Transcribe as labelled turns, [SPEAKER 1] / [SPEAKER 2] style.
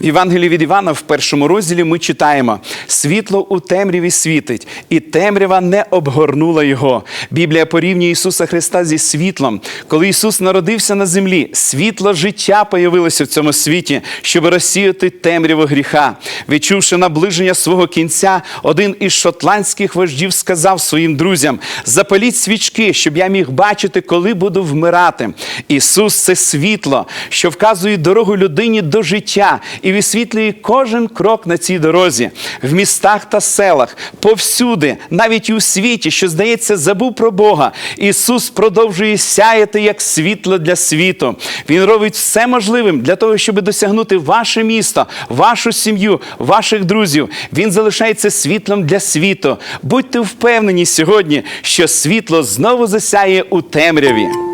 [SPEAKER 1] Євангелії від Івана в першому розділі ми читаємо: світло у темряві світить, і темрява не обгорнула його. Біблія порівнює Ісуса Христа зі світлом. Коли Ісус народився на землі, світло життя появилося в цьому світі, щоб розсіяти темряву гріха. Відчувши наближення свого кінця, один із шотландських вождів сказав своїм друзям: запаліть свічки, щоб я міг бачити, коли буду вмирати. Ісус це світло, що вказує дорогу людині до життя і висвітлює кожен крок на цій дорозі. В містах та селах, повсюди, навіть у світі, що здається, забув про Бога. Ісус продовжує сяяти як світло для світу. Він робить все можливим для того, щоб досягнути ваше місто, вашу сім'ю, ваших друзів. Він залишається світлом для світу. Будьте впевнені сьогодні, що світло знову засяє у темряві.